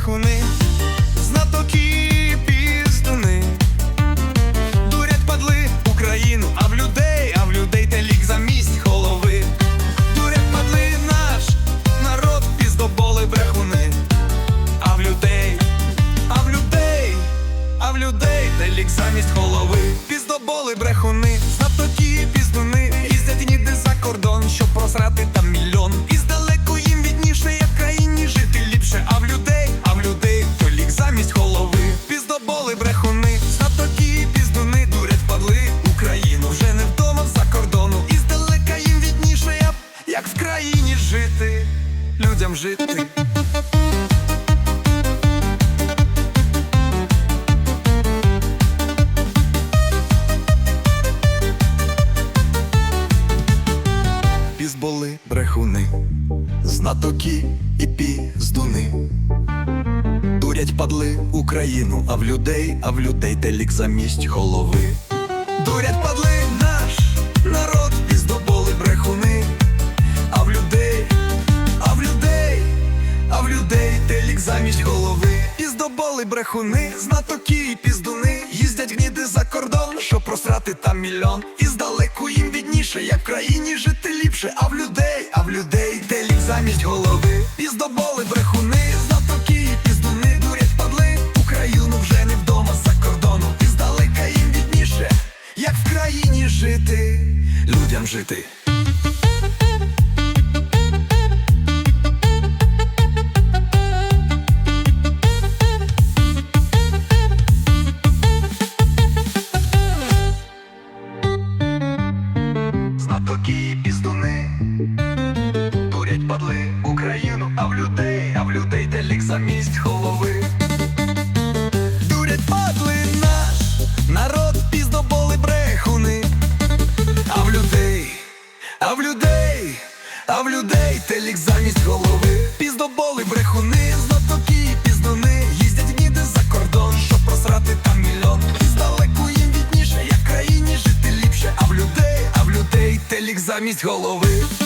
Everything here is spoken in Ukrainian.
брехуни. Людям жити. Пізболи брехуни, знатоки і піздуни. Дурять падли Україну, а в людей, а в людей телік замість голови. Дурять падли Піздоболи брехуни, знатоки і піздуни. Їздять гніди за кордон, щоб просрати там мільйон. І здалеку їм відніше, як в країні жити ліпше. А в людей, а в людей телік замість голови. Піздоболи брехуни, знатоки і піздуни. Дурять падли Україну вже не вдома за кордону. І здалека їм відніше, як в країні жити, людям жити. Знатоки і піздуни Дурять падли Україну, а в людей, а в людей телік замість голови. Дурять падли наш народ, піздоболи брехуни. А в людей, а в людей, а в людей телік замість голови. Піздоболи брехуни, знатоки замість голови.